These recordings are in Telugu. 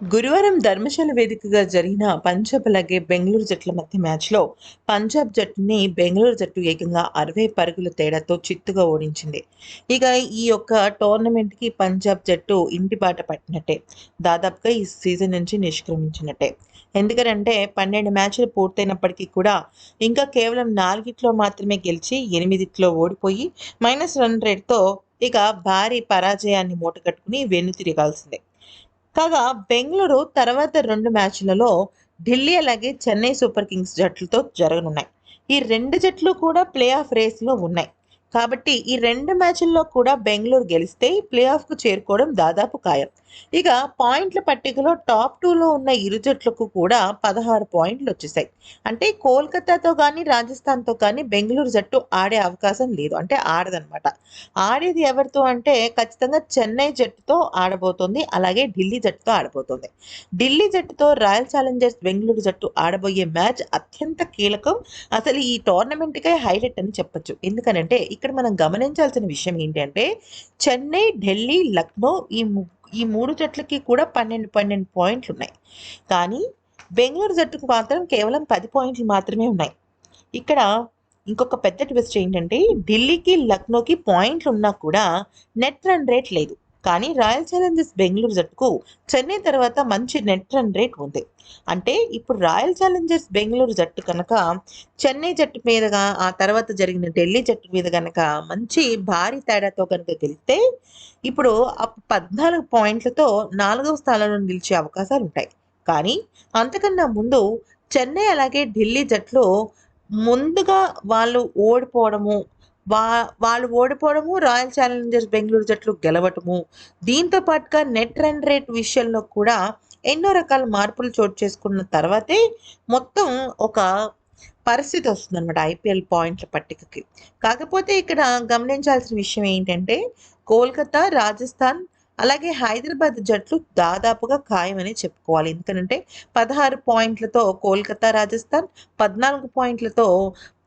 గురువారం ధర్మశాల వేదికగా జరిగిన పంజాబ్ అలాగే బెంగళూరు జట్ల మధ్య మ్యాచ్లో పంజాబ్ జట్టుని బెంగళూరు జట్టు ఏకంగా అరవై పరుగుల తేడాతో చిత్తుగా ఓడించింది. ఇక ఈ యొక్క టోర్నమెంట్కి పంజాబ్ జట్టు ఇంటి బాట పట్టినట్టే. దాదాపుగా ఈ సీజన్ నుంచి నిష్క్రమించినట్టే. ఎందుకంటే పన్నెండు మ్యాచ్లు పూర్తయినప్పటికీ కూడా ఇంకా కేవలం నాలుగిట్లో మాత్రమే గెలిచి ఎనిమిదిట్లో ఓడిపోయి మైనస్ రన్ రేట్తో ఇక భారీ పరాజయాన్ని మూటకట్టుకుని వెన్నుతిరగాల్సిందే కాగా బెంగళూరు తర్వాత రెండు మ్యాచ్లలో ఢిల్లీ అలాగే చెన్నై సూపర్ కింగ్స్ జట్లతో జరగనున్నాయి. ఈ రెండు జట్లు కూడా ప్లే ఆఫ్ రేస్లో ఉన్నాయి. కాబట్టి ఈ రెండు మ్యాచ్ల్లో కూడా బెంగళూరు గెలిస్తే ప్లే ఆఫ్కు చేరుకోవడం దాదాపు ఖాయం. ఇక పాయింట్ల పట్టికలో టాప్ టూలో ఉన్న ఇరు జట్లకు కూడా పదహారు పాయింట్లు వచ్చేసాయి. అంటే కోల్కతాతో కానీ రాజస్థాన్తో కానీ బెంగళూరు జట్టు ఆడే అవకాశం లేదు. అంటే ఆడదనమాట ఆడేది ఎవరితో అంటే ఖచ్చితంగా చెన్నై జట్టుతో ఆడబోతోంది. అలాగే ఢిల్లీ జట్టుతో ఆడబోతోంది. ఢిల్లీ జట్టుతో రాయల్ ఛాలెంజర్స్ బెంగళూరు జట్టు ఆడబోయే మ్యాచ్ అత్యంత కీలకం. అసలు ఈ టోర్నమెంట్కే హైలైట్ అని చెప్పొచ్చు. ఎందుకనంటే ఇక్కడ మనం గమనించాల్సిన విషయం ఏంటంటే చెన్నై ఢిల్లీ లక్నో ఈ ఈ మూడు జట్లకి కూడా పన్నెండు పన్నెండు పాయింట్లు ఉన్నాయి. కానీ బెంగళూరు జట్టుకు మాత్రం కేవలం పది పాయింట్లు మాత్రమే ఉన్నాయి. ఇక్కడ ఇంకొక పెద్ద ట్విస్ట్ ఏంటంటే ఢిల్లీకి లక్నోకి పాయింట్లు ఉన్నా కూడా నెట్ రన్ రేట్ లేదు. కానీ రాయల్ ఛాలెంజర్స్ బెంగళూరు జట్టుకు చెన్నై తర్వాత మంచి నెట్ రన్ రేట్ ఉంది. అంటే ఇప్పుడు రాయల్ ఛాలెంజర్స్ బెంగళూరు జట్టు కనుక చెన్నై జట్టు మీదగా ఆ తర్వాత జరిగిన ఢిల్లీ జట్టు మీద కనుక మంచి భారీ తేడాతో కనుక గెలిస్తే ఇప్పుడు పద్నాలుగు పాయింట్లతో నాలుగవ స్థానంలో నిలిచే అవకాశాలు ఉంటాయి. కానీ అంతకన్నా ముందు చెన్నై అలాగే ఢిల్లీ జట్లు ముందుగా వాళ్ళు ఓడిపోవడము వా వాళ్ళు ఓడిపోవడము రాయల్ ఛాలెంజర్స్ బెంగళూరు జట్లు గెలవటము. దీంతో పాటుగా నెట్ రన్ రేట్ విషయంలో కూడా ఎన్నో రకాల మార్పులు చోటు చేసుకున్న తర్వాతే మొత్తం ఒక పరిస్థితి వస్తుంది అనమాట ఐపీఎల్ పాయింట్ల పట్టికకి. కాకపోతే ఇక్కడ గమనించాల్సిన విషయం ఏంటంటే కోల్కతా రాజస్థాన్ అలాగే హైదరాబాద్ జట్లు దాదాపుగా ఖాయమని చెప్పుకోవాలి. ఎందుకంటే పదహారు పాయింట్లతో కోల్కతా రాజస్థాన్ పద్నాలుగు పాయింట్లతో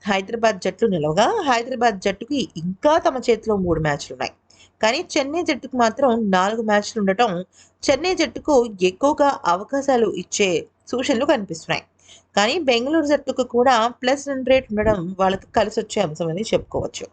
హైదరాబాద్ జట్లు నిలవగా హైదరాబాద్ జట్టుకి ఇంకా తమ చేతిలో మూడు మ్యాచ్లు ఉన్నాయి కానీ చెన్నై జట్టుకు మాత్రం నాలుగు మ్యాచ్లు ఉండటం చెన్నై జట్టుకు ఎక్కువగా అవకాశాలు ఇచ్చే సూచనలు కనిపిస్తున్నాయి. కానీ బెంగళూరు జట్టుకు కూడా ప్లస్ రన్ రేట్ ఉండడం వాళ్ళకి కలిసి వచ్చే అంశం అని చెప్పుకోవచ్చు.